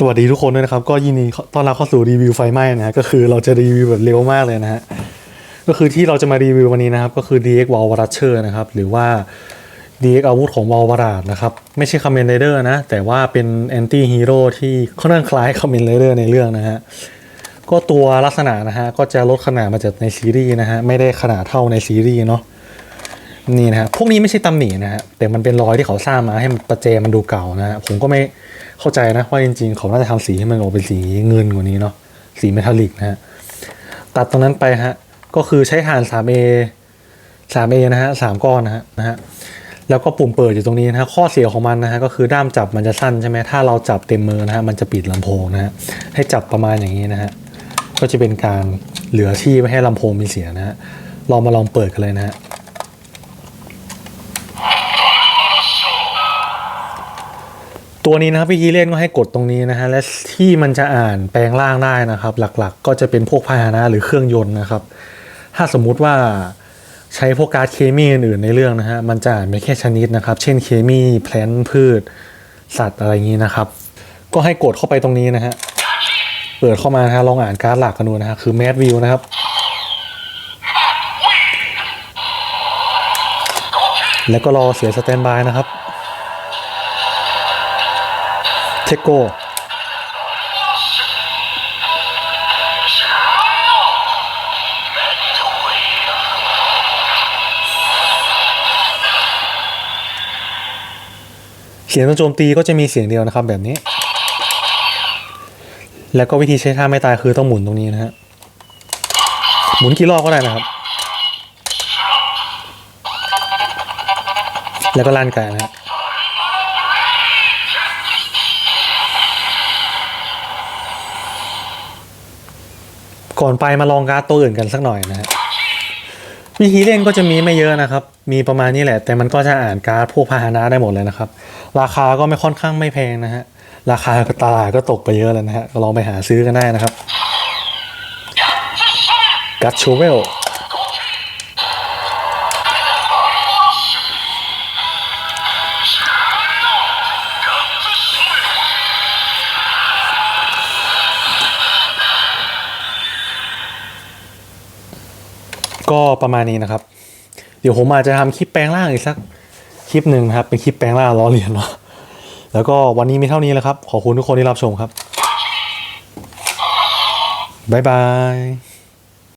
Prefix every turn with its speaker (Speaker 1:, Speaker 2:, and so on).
Speaker 1: สวัสดีทุกคนด้วยนะครับ ก็ยินดีต้อนรับเข้าสู่รีวิวไฟไหม้นะฮะก็คือเราจะรีวิวแบบเร็วมากเลยนะฮะก็คือที่เราจะมารีวิววันนี้นะครับ ก็คือ DX w a l r u s h e r นะครับ หรือว่า DX อาวุธของวอลวาราดนะครับ ไม่ใช่ค o มเมนไรเดอร์นะ แต่ว่าเป็นแอนตี้ฮีโร่ที่ค่อนข้างคล้ายค o มเมนไรเดอร์ในเรื่องนะฮะก็ตัวลักษณะนะฮะก็จะลดขนาดมาจากในซีรีส์นะฮะไม่ได้ขนาดเท่าในซีรีส์เนาะ นี่นะฮะพวกนี้ไม่ใช่ตำหนินะฮะแต่มันเป็นรอยที่เขาสร้างมาให้มันประเจมันดูเก่านะฮะผมก็ไม่เข้าใจนะว่าจริงๆ เขาน่าจะทำสีให้มันออกเป็นสีเงินกว่านี้เนาะสีเมทัลลิกนะฮะตัดตรงนั้นไปฮะก็คือใช้ฐาน 3A 3A นะฮะสามก้อนนะฮะนะฮะแล้วก็ปุ่มเปิดอยู่ตรงนี้นะฮะข้อเสียของมันนะฮะก็คือด้ามจับมันจะสั้นใช่ไหมถ้าเราจับเต็มมือนะฮะมันจะปิดลำโพงนะฮะให้จับประมาณอย่างนี้นะฮะก็จะเป็นการเหลือที่ไม่ให้ลำโพงมีเสียงนะฮะเรามาลองเปิดกันเลยนะฮะ ตัวนี้นะครับวิธีเล่นก็ให้กดตรงนี้นะฮะและที่มันจะอ่านแปลงร่างได้นะครับ หลักๆ ก็จะเป็นพวกพาหนะหรือเครื่องยนต์นะครับ ถ้าสมมุติว่าใช้พวกการ์ดเคมีอื่นๆในเรื่องนะฮะมันจะอ่านเป็นแค่ชนิดนะครับ เช่นเคมีแพลนพืช สัตว์อะไรอย่างนี้นะครับ ก็ให้กดเข้าไปตรงนี้นะฮะเปิดเข้ามานะฮะลองอ่านการ์ดหลักกันดูนะฮะคือแมดวิวนะครับแล้วก็รอเสียสแตนบายนะครับ เทโกเสียงตอนโจมตีก็จะมีเสียงเดียวนะครับแบบนี้ แล้วก็วิธีใช้ท่าไม่ตายคือต้องหมุนตรงนี้นะฮะ หมุนกี่รอบก็ได้นะครับ แล้วก็ลั่นไกลนะฮะ ก่อนไปมาลองการ์ดตัวอื่นกันสักหน่อยนะฮะวิธีเล่นก็จะมีไม่เยอะนะครับ มีประมาณนี้แหละ แต่มันก็จะอ่านการ์ดพวกพาหนะได้หมดเลยนะครับ ราคาก็ไม่ค่อนข้างไม่แพงนะฮะ ราคาตลาดก็ตกไปเยอะแล้วนะฮะ ก็ลองไปหาซื้อกันได้นะครับ กัตชูเวล ก็ประมาณนี้นะครับ เดี๋ยวผมอาจจะทำคลิปแปลงร่างอีกสักคลิปหนึ่งครับ เป็นคลิปแปลงร่างล้อเลียนเนาะแล้วก็วันนี้มีเท่านี้แล้วครับ ขอบคุณทุกคนที่รับชมครับบ๊ายบาย